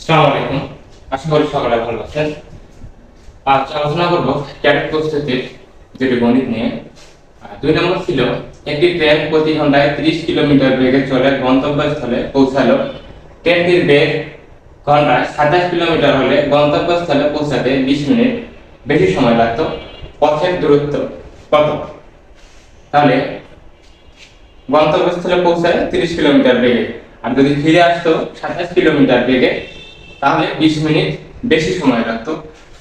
আসসালামু আলাইকুম। আশা করি সকলে ভালো আছেন। আজ আলোচনা করব ক্যাডেট প্রস্তুতির দুটি গণিত নিয়ে। দুই নম্বর ছিল, একটি ট্রেন প্রতি ঘন্টায় 30 কিলোমিটার বেগে চলে গন্তব্যস্থলে পৌঁছালো। ট্রেনটির বেগ ঘন্টায় সাতাশ কিলোমিটার হলে গন্তব্যস্থলে পৌঁছাতে বিশ মিনিট বেশি সময় লাগতো। পথের দূরত্ব কত? তাহলে গন্তব্যস্থলে পৌঁছায় তিরিশ কিলোমিটার বেগে। আর যদি ফিরে আসতো সাতাশ কিলোমিটার বেগে তাহলে বিশ মিনিট বেশি সময় লাগতো।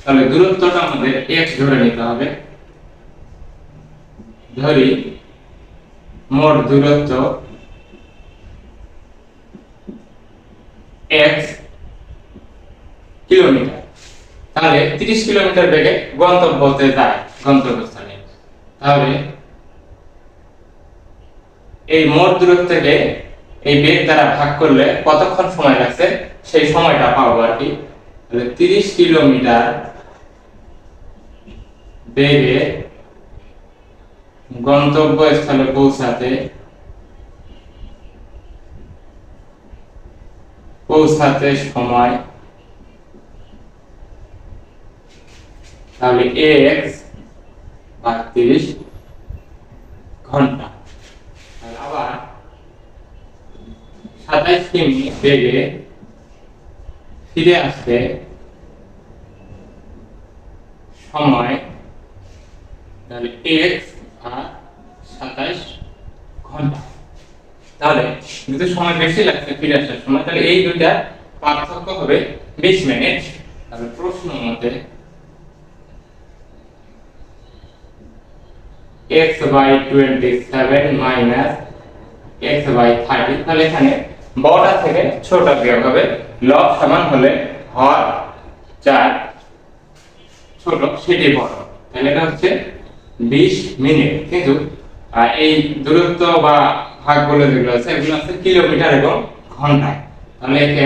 তাহলে দূরত্বটা আমাদের এক্স ধরে নিতে হবে। ধরি, মোট দূরত্ব এক্স কিলোমিটার। তাহলে তিরিশ কিলোমিটার বেগে গন্তব্যতে যায় গন্তব্যস্থানে তাহলে এই মোট দূরত্বকে এই বেগ দ্বারা ভাগ করলে কতক্ষণ সময় লাগছে? সেই সময়টা পাবো আর কি। তিরিশ কিলোমিটার বেগে গন্তব্যস্থলে পৌঁছাতে পৌঁছাতে সময় তাহলে এক্স বা তিরিশ ঘণ্টা। আবার সাতাইশ কিমি বেগে ফিরে আসতে সময় তাহলে এক্স আর সাতাইশ ঘণ্টা। তাহলে যদি সময় বেশি লাগছে ফিরে আসার সময়, তাহলে এই দুইটা পার্থক্য হবে বিশ মিনিট। তাহলে প্রশ্ন মতে x by 27 minus x by 30 তাহলে এখানে বড়টা থেকে ছোটটা বিয়োগ হবে। লব সমান হলে হর চার ছোট, সেটি বড়। তাহলে এটা হচ্ছে 20 মিনিট কিন্তু এই দূরত্ব বা ভাগগুলো যেগুলো আছে, এগুলো আছে কিলোমিটার এবং ঘন্টায়। তাহলে একে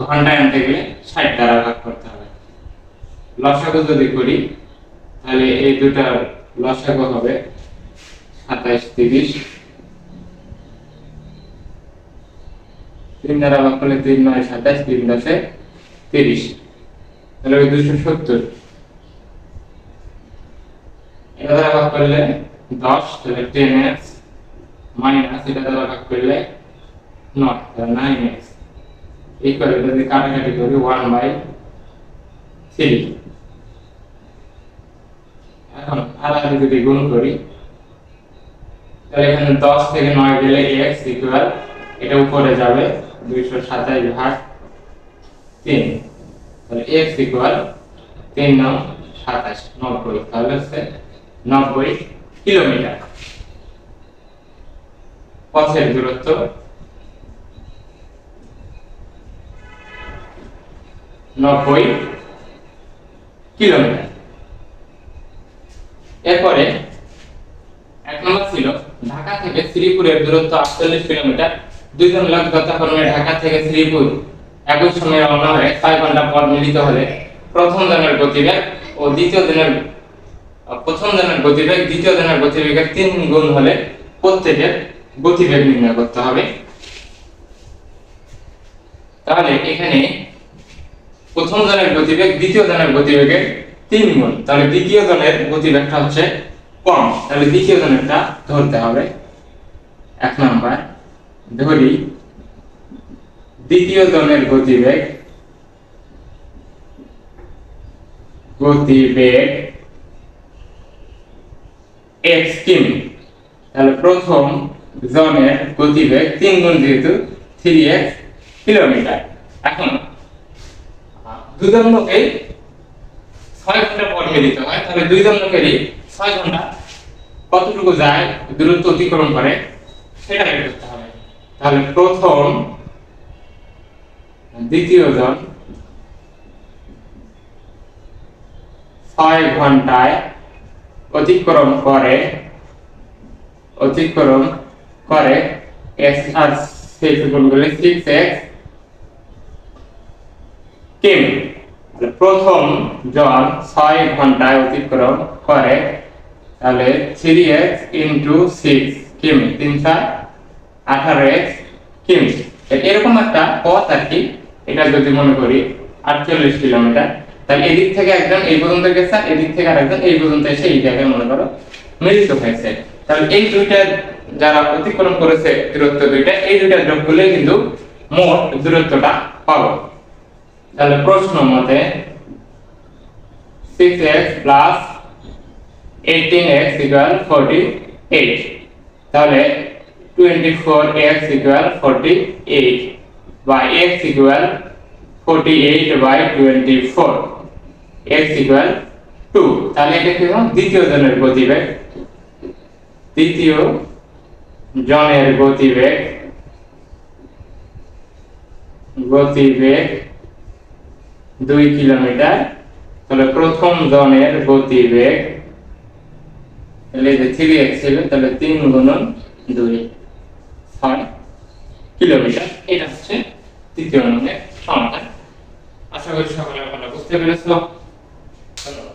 ঘন্টায় আনতে গেলে ষাট দ্বারা ভাগ করতে হবে। লসাগু যদি করি, তাহলে এই দুটার লসাগু হবে সাতাইশ তিরিশ। তিন দ্বারা ভাগ করলে তিন নয় সাতাইশ তিন দশে তিরিশ। তাহলে ওই দুশো সত্তর। এটা দ্বারা ভাগ করলে দশ, তাহলে টেন এক্স মাইনাস এটা দ্বারা ভাগ করলে নয়, তাহলে নাইন এক্স যদি কাটাকাটি করি ওয়ান বাই থ্রি এখন আলাদা যদি গুণ করি, তাহলে এখানে দশ থেকে নয় গেলে এক্স ইকুয়াল এটা উপরে যাবে। দুইশো সাতাইশ ভাগ তিন এক্স ইকুয়াল তিন নং সাতাশ নব্বই, তাহলে হচ্ছে নব্বই, কিলোমিটার। পথের দূরত্ব নব্বই কিলোমিটার। এরপরে এক নম্বর ছিল ঢাকা থেকে শ্রীপুরের দূরত্ব আটচল্লিশ কিলোমিটার। দুইজন লোক যথাক্রমে ঢাকা থেকে শ্রীপুর একই সময়ে হয়ে ছয় ঘণ্টা পর মিলিত হলে প্রথম দিনের গতিবেগ ও দ্বিতীয় দিনের, প্রথম দিনের গতিবেগ, দ্বিতীয় দিনের গতিবেগের তিন গুণ হলে প্রত্যেকের গতিবেগ নির্ণয় করতে হবে। তাহলে এখানে প্রথম জনের গতিবেগ, দ্বিতীয় জনের গতিবেগের তিন গুণ। তাহলে দ্বিতীয় জনের গতিবেগটা হচ্ছে কম। তাহলে দ্বিতীয় জনেরটা ধরতে হবে। এক নাম্বার। ধরি, দ্বিতীয় জনের গতিবেগ গতিবেগ এক্স কিমি তাহলে প্রথম জনের গতিবেগ তিন গুণ যেহেতু থ্রি এক্স কিলোমিটার এখন দুজন লোকেই ছয় ঘণ্টা পর মিলিত হয়, তাহলে দুইজন লোকেরই ছয় ঘণ্টা কতটুকু যায়, দূরত্ব অতিক্রম করে, সেটা বের করতে তাহলে প্রথম, দ্বিতীয় জন, ছয় ঘন্টায় অতিক্রম করে অতিক্রম করে এক্স আর সেই গুণগুলি সিক্স এক্স কিমি প্রথম জন ছয় ঘন্টায় অতিক্রম করে, তাহলে থ্রি এক্স ইন্টু সিক্স কিমি চার আঠারো এক্স কিমি এরকম একটা পথ আর কি, এটা যদি মনে করি, আটচল্লিশ কিলোমিটার। তাহলে এদিক থেকে একজন এই পর্যন্ত গেছে, এদিক থেকে আরেকজন এই পর্যন্ত এসে এই জায়গায় মনে করো মিলিত হয়েছে। তাহলে এই দুইটা যারা অতিক্রম করেছে দূরত্ব দুইটা, এই দুইটা যোগ করলে কিন্তু মোট দূরত্বটা পাবো। তাহলে প্রশ্ন মতে six X plus eighteen X equal forty eight তাহলে twenty four X equal forty eight বা X equal forty eight by twenty four X equal two তাহলে এটা কি হলো? দ্বিতীয় জনের গতিবেগ। দ্বিতীয় জনের গতিবেগ। গতিবেগ দুই কিলোমিটার। তাহলে প্রথম জনের গতিবেগ, তাহলে যে থ্রি এক্স ছিল, তাহলে তিন গুণন দুই। হয়। কিলোমিটার এটা? হচ্ছে তৃতীয় নম্বরের সমাধান। আশা করি সকলে ভালো বুঝতে পেরেছ। ধন্যবাদ।